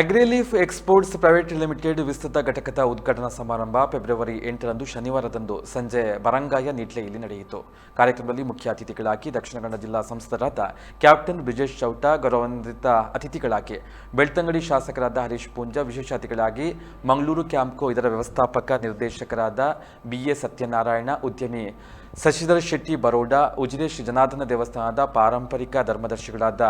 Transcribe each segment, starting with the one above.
ಅಗ್ರಿಲೀಫ್ exports private limited ವಿಸ್ತೃತ ಘಟಕದ ಉದ್ಘಾಟನಾ ಸಮಾರಂಭ ಫೆಬ್ರವರಿ ಎಂಟರಂದು ಶನಿವಾರದಂದು ಸಂಜೆ ಬರಂಗಾಯ ನೀಟ್ಲೆಯಲ್ಲಿ ನಡೆಯಿತು. ಕಾರ್ಯಕ್ರಮದಲ್ಲಿ ಮುಖ್ಯ ಅತಿಥಿಗಳಾಗಿ ದಕ್ಷಿಣ ಕನ್ನಡ ಜಿಲ್ಲಾ ಸಂಸದರಾದ ಕ್ಯಾಪ್ಟನ್ ಬ್ರಿಜೇಶ್ ಚೌಟ, ಗೌರವಾನ್ವಿತ ಅತಿಥಿಗಳಾಗಿ ಬೆಳ್ತಂಗಡಿ ಶಾಸಕರಾದ ಹರೀಶ್ ಪೂಂಜ ವಿಶೇಷ ಅತಿಥಿಗಳಾಗಿ ಮಂಗಳೂರು ಕ್ಯಾಂಪ್ಕೋ ಇದರ ವ್ಯವಸ್ಥಾಪಕ ನಿರ್ದೇಶಕರಾದ ಬಿಎ ಸತ್ಯನಾರಾಯಣ, ಉದ್ಯಮಿ ಶಶಿಧರ್ ಶೆಟ್ಟಿ ಬರೋಡಾ ಶ್ರೀ ಜನಾರ್ದನ ದೇವಸ್ಥಾನದ ಪಾರಂಪರಿಕ ಧರ್ಮದರ್ಶಿಗಳಾದ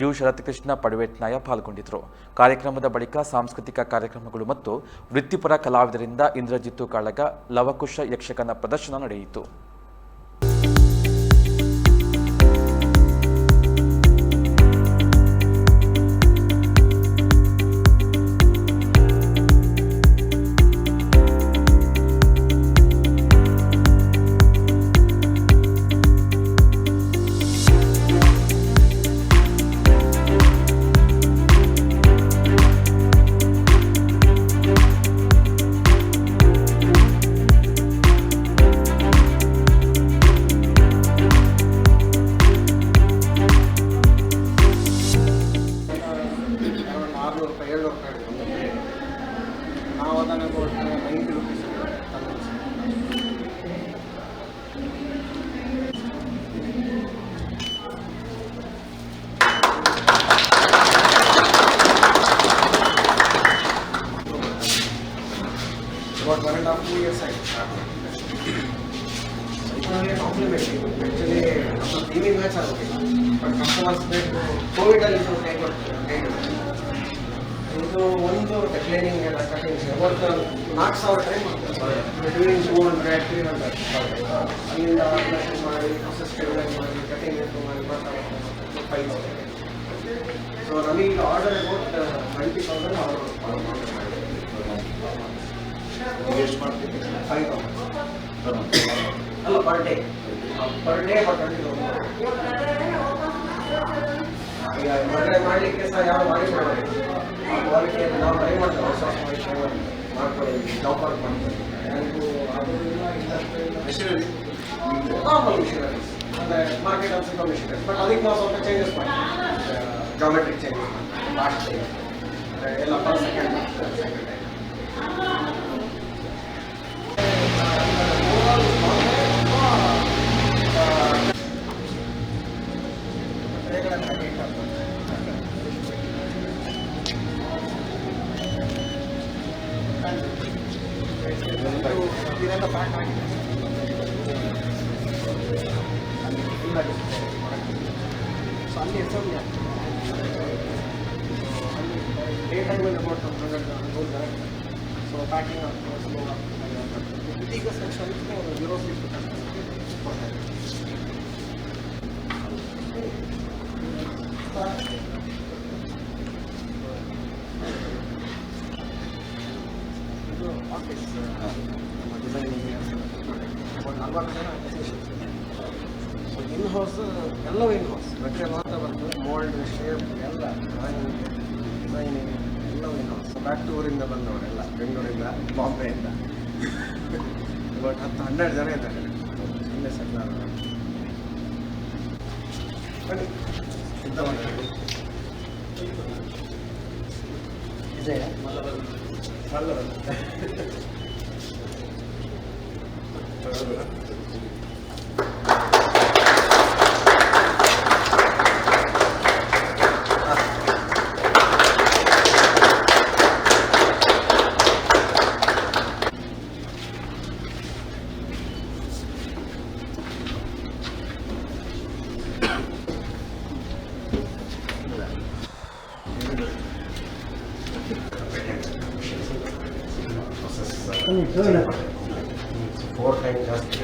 ಯು. ಶರತ್ಕೃಷ್ಣ ಪಡುವೆಟ್ನಾಯ ಪಾಲ್ಗೊಂಡಿದ್ದರು. ಕಾರ್ಯಕ್ರಮದ ಬಳಿಕ ಸಾಂಸ್ಕೃತಿಕ ಕಾರ್ಯಕ್ರಮಗಳು ಮತ್ತು ವೃತ್ತಿಪರ ಕಲಾವಿದರಿಂದ ಇಂದ್ರಜಿತ್ತು ಕಾಳಗ, ಲವಕುಶ ಯಕ್ಷಗಾನ ಪ್ರದರ್ಶನ ನಡೆಯಿತು. ಆರುನೂರು ರೂಪಾಯಿ ಏಳ್ನೂರು ರೂಪಾಯಿ ಇದೆ ಒಂದು ಪ್ಲೇಟ್ ನಾವು ಅದನ್ನು ಕೊಟ್ಟು ninety rupees about one and a half two years ಆಯ್ತು ಸ್ವಲ್ಪ ಕಾಂಪ್ಲಿಮೆಂಟ್ ಆ್ಯಕ್ಚುಲಿ ನಮ್ಮ ಟೀಮಿಂಗ್ ಮ್ಯಾಚ್ ಆಗುತ್ತೆ ಬಟ್ ಕಸ್ಟಮರ್ಸ್ ಬೇಕು ಕೋವಿಡಲ್ಲಿ ಇದು ಇದು ಒಂದು ಡೆಕ್ಲೈನಿಂಗ್ ಎಲ್ಲ ಕಟಿಂಗ್ಸ್ ಒಟ್ಟು ನಾಲ್ಕು ಸಾವಿರ time between two hundred three hundred ಅಲ್ಲಿಂದ ಆರ್ಗನೈಸೇಷನ್ ಮಾಡಿ ಪ್ರೊಸೆಸ್ ಸ್ಟೆಬಿಲೈಸ್ ಮಾಡಿ ಕಟಿಂಗ್ ಮಾಡಿ ಬರ್ತಾರೆ ಫೈವ್ ಸೊ ನಮಗೆ order about twenty thousand order ಎಷ್ಟು ಮಾಡ್ತೀವಿ. ಫೈವ್ ತೌಸಂಡ್ ಅಲ್ಲ per day per day for twenty ಈಗ ಮದುವೆ ಮಾಡಲಿಕ್ಕೆ ಸಹ ಮಾಡಿ ಕೊಡೋದು ಕ್ವಾಲಿಟಿ ನಾವು ಟ್ರೈ ಮಾಡ್ತೇವೆ ಹೊಸ ಹೊಸ ವಿಷಯವನ್ನು ಮಾಡ್ಕೊಳ್ಳಿ ಜಾಬ್ ವರ್ಕ್ ಮಾಡ್ತೀವಿ ನನಗೂ ಅದು ನಾರ್ಮಲ್ ಅಂದರೆ ಮಾರ್ಕೆಟ್ ಬಟ್ ಅದಕ್ಕೆ ನಾವು ಸ್ವಲ್ಪ ಚೇಂಜಸ್ ಮಾಡ್ತೀವಿ. ಜಾಮೆಟ್ರಿಕ್ ಚೇಂಜಸ್ ಮಾಡ್ತೀವಿ ಲಾಸ್ಟ್ ಎಲ್ಲ ಪರ್ ಸೆಕೆಂಡ್ ಸೆಕೆಂಡ್ ಇದೆಲ್ಲ ಪ್ಯಾಕ್ ಆಗಿದೆ ಇಲ್ಲ ಸೊ ಇದು ಆಫೀಸ್ ನಮ್ಮ ಡಿಸೈನಿಂಗ್ ಒಂದು ನಲ್ವತ್ತು ಜನ ಸೊ ಇನ್ ಹೌಸ್ ಎಲ್ಲವೂ ಇನ್ ಹೌಸ್ ಮೆಟೀರಿಯಲ್ ಮಾತ್ರ ಬರ್ತದೆ ಮೋಲ್ಡ್ ಎಲ್ಲ ಡಿಸೈನಿಂಗ್ ಎಲ್ಲವೂ ಇನ್ ಹೌಸ್ ಬ್ಯಾಕ್ ಟು ಬಂದವರೆಲ್ಲ ಬೆಂಗಳೂರಿಂದ ಬಾಂಬೆಯಿಂದ ಬಟ್ ಹತ್ತು ಹನ್ನೆರಡು ಜನ ಇದ್ದಾರೆ ಇಲ್ಲೇ ಬನ್ನಿ ಸಿದ್ಧ ಮಾಡಿ ಫೋರ್ ಟೈಮ್ ಜಾಸ್ತಿ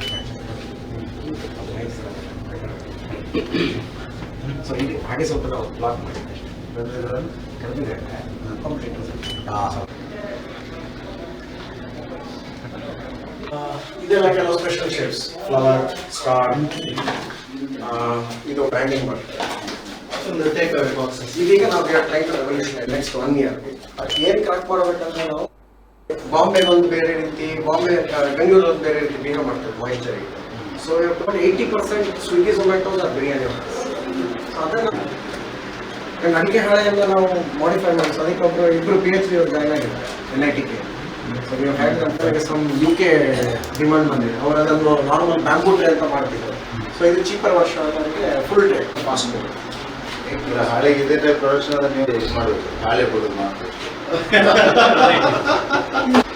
ಸೊ ಇಲ್ಲಿ ಹಾಗೆ ಸ್ವಲ್ಪ ನಾವು ಬ್ಲಾಕ್ ಮಾಡಿದ್ದೆ ಕಡಿಮೆ ಕಂಪ್ಲೀಟ್ ಇದೆಲ್ಲ ಕೆಲವು ಸ್ಪೆಷಲ್ ಶೇಪ್ಸ್ ಫ್ಲವರ್ ಸ್ಟಾರ್ ಇದು ಬ್ರ್ಯಾಂಡಿಂಗ್ ಮಾಡ್ತಾರೆ ಒಂದು ಟೇಕ್ ಅವೇ ಬಾಕ್ಸಸ್ ಇದೀಗ ನಾವು try to revolution next one year ಏನು ಕರೆಕ್ಟ್ ಮಾಡಬೇಕಂದ್ರೆ ನಾವು ಬಾಂಬೆಗೆ ಒಂದು ಬೇರೆ ರೀತಿ, ಬಾಂಬೆ ಬೆಂಗಳೂರು ಒಂದು ಬೇರೆ ರೀತಿ ಬಿಹೇವ್ ಮಾಡ್ತಾರೆ moisture so eighty percent Swiggy Zomato ಅದು ಬಿರಿಯಾನಿ ಅದನ್ನು ನನಗೆ ಹಾಳೆಯನ್ನು ನಾವು ಮಾಡಿಫೈ ಮಾಡಿ ಅದಕ್ಕೆ ಒಬ್ಬರು ಇಬ್ಬರು ಪಿ ಎಚ್ ಡಿ ಅವ್ರು ಜಾಯ್ನ್ ಆಗಿದ್ದಾರೆ N I T K so ನೀವು ಹೇಳಿದಂತೆ ಸಮ್ ಯು ಕೆ ಡಿಮಾಂಡ್ ಬಂದಿದೆ. ಅವರು ಅದನ್ನು ನಾರ್ಮಲ್ ಬ್ಯಾಂಬೂ ಟ್ರೇ ಅಂತ ಮಾಡ್ತಿದ್ರು ಸೊ ಇದು ಚೀಪರ್ ವರ್ಷ ಅದಕ್ಕೆ ಫುಲ್ ಪಾಸಿಬಲ್ ಈಗ ಹಾಳೆಗೆ ಇದೇ ಟೈಪ್ ಪ್ರೊಡಕ್ಷನ್ ನೀವು ಮಾಡಬೇಕು ಹಾಳೆ ಕೊಡೋದು ಮಾಡಬೇಕು ハハハハ!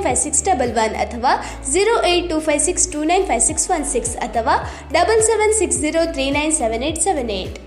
five six double one ಅಥವಾ zero eight two five six two nine five six one six ಅಥವಾ double seven six zero three nine seven eight seven eight